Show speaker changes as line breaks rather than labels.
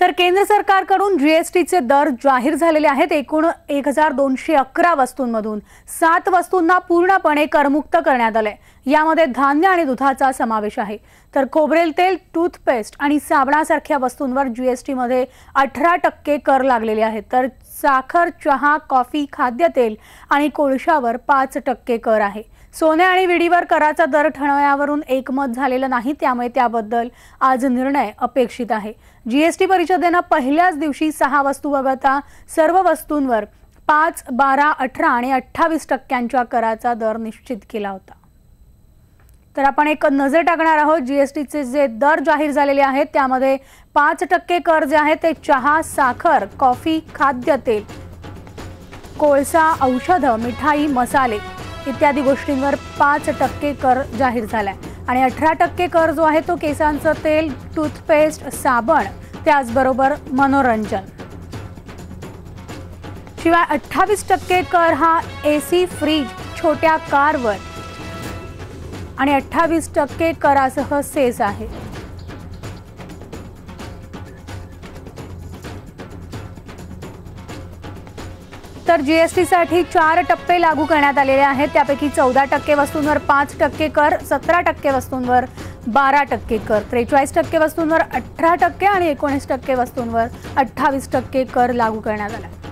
तर केंद्र सरकारकडून जीएसटीचे दर जाहीर झालेले आहेत. एकूण एक हजार दोनशे अकरा वस्तूंमधून सात वस्तूंना पूर्णपणे करमुक्त करण्यात आलंय. यामध्ये धान्य आणि दुधाचा समावेश आहे. तर खोबरेल तेल टूथपेस्ट आणि साबणासारख्या वस्तूंवर जीएसटीमध्ये अठरा टक्के कर लागलेले आहेत. तर साखर चहा कॉफी खाद्यतेल आणि कोळशावर पाच टक्के कर आहे. सोने आणि विडीवर कराचा दर ठरवण्यावरून एकमत झालेलं नाही त्यामुळे त्याबद्दल आज निर्णय अपेक्षित आहे. जीएसटी परिषदेनं पहिल्याच दिवशी सहा वस्तू वगळता सर्व वस्तूंवर पाच बारा अठरा आणि अठ्ठावीस टक्क्यांच्या कराचा दर निश्चित केला होता. तर आपण एक नजर टाकणार आहोत. जीएसटीचे जे दर जाहीर झालेले आहेत त्यामध्ये पाच टक्के कर जे आहे ते चहा साखर कॉफी खाद्यतेल कोळसा औषधं मिठाई मसाले इत्यादी गोष्टींवर पाच टक्के कर जाहीर झालाय. आणि अठरा टक्के कर जो आहे तो केसांचं तेल टूथपेस्ट साबण त्याचबरोबर मनोरंजन. शिवाय अठ्ठावीस टक्के कर हा एसी फ्रीज छोट्या कारवर आणि अठ्ठावीस टक्के करासह सेस आहे. तर जीएसटीसाठी चार टप्पे लागू करण्यात आलेले आहेत. त्यापैकी चौदा टक्के वस्तूंवर पाच टक्के कर सतरा टक्के वस्तूंवर बारा टक्के कर. त्रेचाळीस टक्के वस्तूंवर अठरा टक्के आणि एकोणीस टक्के वस्तूंवर अठ्ठावीस टक्के कर लागू करण्यात आला